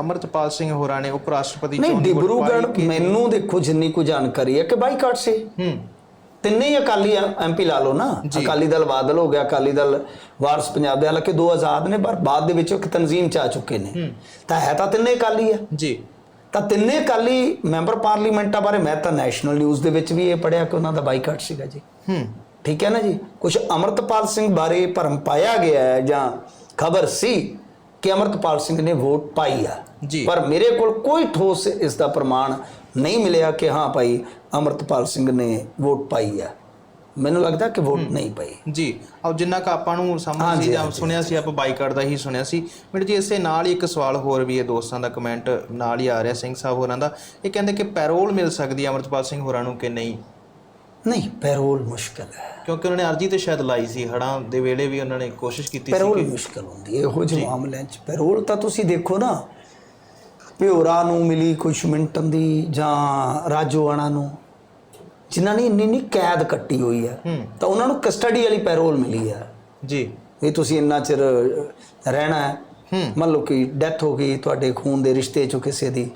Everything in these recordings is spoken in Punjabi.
ਅਮਰਤਪਾਲ ਸਿੰਘ ਹੋਰਾਂ ਨੇ ਉਪ ਰਾਸ਼ਟਰਪਤੀ ਨਹੀਂ ਚੋਣ ਦੀ ਵੋਟ ਪਾਈ ਡਿਬਰੂਗੜ੍ਹ ਕਿ- ਮੈਨੂੰ ਦੇਖੋ ਜਿੰਨੀ ਕੁ ਜਾਣਕਾਰੀ ਹੈ ਕਿ ਬਾਈਕਾਟ ਸੀ। ਹੂੰ। ਤਿੰਨੇ ਹੀ ਅਕਾਲੀ ਐਮਪੀ ਲਾ ਲਓ ਨਾ। ਅਕਾਲੀ ਦਲ ਬਾਦਲ ਹੋ ਗਿਆ ਅਕਾਲੀ ਦਲ ਵਾਰਸ ਪੰਜਾਬ ਦੇ ਹਾਲਾਂਕਿ ਦੋ ਆਜ਼ਾਦ ਨੇ ਪਰ ਬਾਅਦ ਦੇ ਵਿੱਚ ਉਹ ਇੱਕ ਤਨਜ਼ੀਮ ਚ ਆ ਚੁੱਕੇ ਨੇ। ਤਾਂ ਹੈ ਤਾਂ ਤਿੰਨੇ ਅਕਾਲੀ ਆ ਜੀ। ਤਾਂ ਤਿੰਨੇ ਅਕਾਲੀ ਮੈਂਬਰ ਪਾਰਲੀਮੈਂਟਾਂ ਬਾਰੇ ਮੈਂ ਤਾਂ ਨੈਸ਼ਨਲ ਨਿਊਜ਼ ਦੇ ਵਿੱਚ ਵੀ ਇਹ ਪੜਿਆ ਕਿ ਉਹਨਾਂ ਦਾ ਬਾਈਕਾਟ ਸੀਗਾ ਜੀ। ਹੂੰ। ਠੀਕ ਹੈ ਨਾ ਜੀ? ਕੁਝ ਅਮਰਤਪਾਲ ਸਿੰਘ ਬਾਰੇ ਭਰਮ ਪਾਇਆ ਗਿਆ ਹੈ ਜਾਂ ਖਬਰ ਸੀ ਕਿ ਅਮਰਤਪਾਲ ਸਿੰਘ ਨੇ ਵੋਟ ਪਾਈ ਆ। ਜੀ। ਪਰ ਮੇਰੇ ਕੋਲ ਕੋਈ ਠੋਸ ਇਸ ਦਾ ਪ੍ਰਮਾਣ ਨਹੀਂ ਮਿਲਿਆ ਕਿ ਹਾਂ ਭਾਈ ਅਮਰਤਪਾਲ ਸਿੰਘ ਨੇ ਵੋਟ ਪਾਈ ਆ। ਮੈਨੂੰ ਲੱਗਦਾ ਕਿ ਵੋਟ ਨਹੀਂ ਪਈ। ਜੀ। ਆਓ ਜਿੰਨਾ ਕ ਆਪਾਂ ਨੂੰ ਸਮਝ ਸੀ ਜਾਂ ਸੁਣਿਆ ਸੀ ਆਪਾਂ ਬਾਈਕਾਟ ਦਾ ਹੀ ਸੁਣਿਆ ਸੀ। ਮਿੰਟ ਜੀ ਇਸੇ ਨਾਲ ਹੀ ਇੱਕ ਸਵਾਲ ਹੋਰ ਵੀ ਹੈ ਦੋਸਤਾਂ ਦਾ ਕਮੈਂਟ ਨਾਲ ਹੀ ਆ ਰਿਹਾ ਸਿੰਘ ਸਾਹਿਬ ਹੋਰਾਂ ਦਾ। ਇਹ ਕਹਿੰਦੇ ਕਿ ਪੈਰੋਲ ਮਿਲ ਸਕਦੀ ਹੈ ਅਮਰਤਪਾਲ ਸਿੰਘ ਹੋਰਾਂ ਨੂੰ ਕਿ ਨਹੀਂ? ਨਹੀਂ ਪੈਰੋਲ ਮੁਸ਼ਕਲ ਹੈ। ਕਿਉਂਕਿ ਉਹਨਾਂ ਨੇ ਅਰਜੀ ਤੇ ਸ਼ਾਇਦ ਲਾਈ ਸੀ ਹੜਾਂ ਦੇ ਵੇਲੇ ਵੀ ਉਹਨਾਂ ਨੇ ਕੋਸ਼ਿਸ਼ ਕੀਤੀ ਸੀ ਪੈਰੋਲ ਕਿ ਮੁਸ਼ਕਲ ਹੁੰਦੀ ਹੈ ਇਹੋ ਜਿਹੇ ਮਾਮਲਿਆਂ 'ਚ। ਪੈਰੋਲ ਤਾਂ ਤੁਸੀਂ ਦੇਖੋ ਨਾ ਪਿਓਰਾ ਨੂੰ ਮਿਲੀ ਕੁਛ ਮਿੰਟਨ ਦੀ ਜਾਂ ਰਾਜੋਆਣਾ ਨੂੰ ਜਿਨ੍ਹਾਂ ਨੇ ਇੰਨੀ ਇੰਨੀ ਕੈਦ ਕੱਟੀ ਹੋਈ ਹੈ ਤਾਂ ਉਹਨਾਂ ਨੂੰ ਕਸਟਡੀ ਵਾਲੀ ਪੈਰੋਲ ਮਿਲੀ ਹੈ। ਜੀ। ਇਹ ਤੁਸੀਂ ਇੰਨਾ ਚਿਰ ਰਹਿਣਾ ਹੈ ਮੰਨ ਲਓ ਕਿ ਡੈਥ ਹੋ ਗਈ ਤੁਹਾਡੇ ਖੂਨ ਦੇ ਰਿਸ਼ਤੇ 'ਚੋਂ ਕਿਸੇ ਦੀ।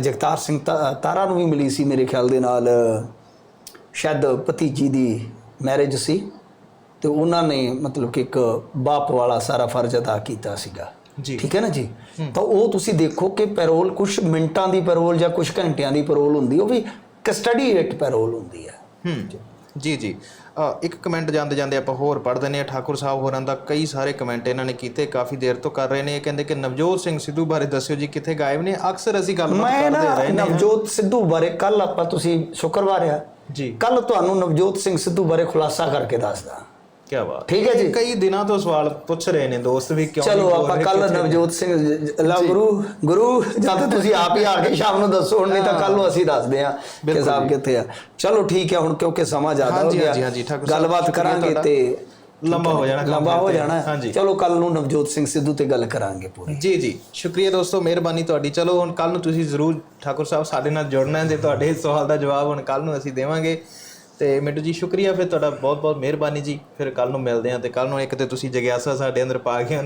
ਜਗਤਾਰ ਸਿੰਘ ਤਾਰਾ ਨੂੰ ਵੀ ਮਿਲੀ ਸੀ ਮੇਰੇ ਖਿਆਲ ਦੇ ਨਾਲ ਸ਼ਾਇਦ ਭਤੀਜੀ ਦੀ ਮੈਰਿਜ ਸੀ ਤੇ ਉਹਨਾਂ ਨੇ ਮਤਲਬ ਕਿ ਇੱਕ ਬਾਪ ਵਾਲਾ ਸਾਰਾ ਫਰਜ਼ ਅਦਾ ਕੀਤਾ ਸੀਗਾ। ਜੀ। ਠੀਕ ਹੈ ਨਾ ਜੀ? ਤਾਂ ਉਹ ਤੁਸੀਂ ਦੇਖੋ ਕਿ ਪੈਰੋਲ ਕੁਝ ਮਿੰਟਾਂ ਦੀ ਪੈਰੋਲ ਜਾਂ ਕੁਝ ਘੰਟਿਆਂ ਦੀ ਪੈਰੋਲ ਹੁੰਦੀ ਉਹ ਵੀ ਕਸਟਡੀ ਇੱਕ ਪੈਰੋਲ ਹੁੰਦੀ ਹੈ। ਹੂੰ। ਜੀ। ਜੀ ਇੱਕ ਕਮੈਂਟ ਜਾਂਦੇ ਜਾਂਦੇ ਆਪਾਂ ਹੋਰ ਪੜ੍ਹ ਦਿੰਦੇ ਹਾਂ ਠਾਕੁਰ ਸਾਹਿਬ ਹੋਰਾਂ ਦਾ ਕਈ ਸਾਰੇ ਕਮੈਂਟ ਇਹਨਾਂ ਨੇ ਕੀਤੇ ਕਾਫੀ ਦੇਰ ਤੋਂ ਕਰ ਰਹੇ ਨੇ। ਇਹ ਕਹਿੰਦੇ ਕਿ ਨਵਜੋਤ ਸਿੰਘ ਸਿੱਧੂ ਬਾਰੇ ਦੱਸਿਓ ਜੀ ਕਿੱਥੇ ਗਾਇਬ ਨੇ? ਅਕਸਰ ਅਸੀਂ ਗੱਲਬਾਤ ਕਰਦੇ ਨਾ ਰਹੇ ਨੇ ਨਵਜੋਤ ਸਿੱਧੂ ਬਾਰੇ ਕੱਲ ਆਪਾਂ ਤੁਸੀਂ ਸ਼ੁੱਕਰਵਾਰ ਆ। ਜੀ। ਕੱਲ ਤੁਹਾਨੂੰ ਨਵਜੋਤ ਸਿੰਘ ਸਿੱਧੂ ਬਾਰੇ ਖੁਲਾਸਾ ਕਰਕੇ ਦੱਸਦਾ। ਕੀ ਬਾਤ। ਠੀਕ ਹੈ ਜੀ। ਕਈ ਦਿਨਾਂ ਤੋਂ ਸਵਾਲ ਪੁੱਛ ਰਹੇ ਨੇ ਦੋਸਤ ਵੀ ਕਿਉਂ ਚਲੋ ਆਪਾਂ ਕੱਲ? ਨਵਜੋਤ ਸਿੰਘ ਲਾ ਗੁਰੂ ਗੁਰੂ ਜਾਂ ਤਾਂ ਤੁਸੀਂ ਆਪ ਹੀ ਆ ਕੇ ਸ਼ਾਮ ਨੂੰ ਦੱਸੋ ਹੁਣ ਨਹੀਂ ਤਾਂ ਕੱਲ ਨੂੰ ਅਸੀਂ ਦੱਸਦੇ ਆ ਕਿ ਸਾਹਿਬ। ਕਿੱਥੇ ਆ। ਚਲੋ ਠੀਕ ਹੈ ਹੁਣ ਕਿਉਂਕਿ ਸਮਾਂ ਜ਼ਿਆਦਾ ਹੋ ਗਿਆ ਗੱਲਬਾਤ ਕਰਾਂਗੇ। ਤੇ ਲੰਬਾ ਹੋ ਜਾਣਾ ਲੰਬਾ ਹੋ। ਜਾਣਾ। ਹਾਂਜੀ। ਚਲੋ ਕੱਲ ਨੂੰ ਨਵਜੋਤ ਸਿੰਘ ਸਿੱਧੂ ਤੇ ਗੱਲ ਕਰਾਂਗੇ ਪੂਰੀ ਜੀ ਜੀ ਸ਼ੁਕਰੀਆ ਦੋਸਤੋ ਮਿਹਰਬਾਨੀ ਤੁਹਾਡੀ ਚਲੋ ਹੁਣ ਕੱਲ ਨੂੰ ਤੁਸੀਂ ਜ਼ਰੂਰ ਠਾਕੁਰ ਸਾਹਿਬ ਸਾਡੇ ਨਾਲ ਜੁੜਨਾ ਹੈ ਤੇ ਤੁਹਾਡੇ ਸਵਾਲ ਦਾ ਜਵਾਬ ਹੁਣ ਕੱਲ ਨੂੰ ਅਸੀਂ ਦੇਵਾਂਗੇ ਤੇ ਮਿੰਟੂ ਜੀ ਸ਼ੁਕਰੀਆ ਫਿਰ ਤੁਹਾਡਾ ਬਹੁਤ ਬਹੁਤ ਮਿਹਰਬਾਨੀ ਜੀ ਫਿਰ ਕੱਲ ਨੂੰ ਮਿਲਦੇ ਹਾਂ ਤੇ ਕੱਲ ਨੂੰ ਇੱਕ ਤੇ ਤੁਸੀਂ ਜਗਿਆਸਾ ਸਾਡੇ ਅੰਦਰ ਪਾ ਕੇ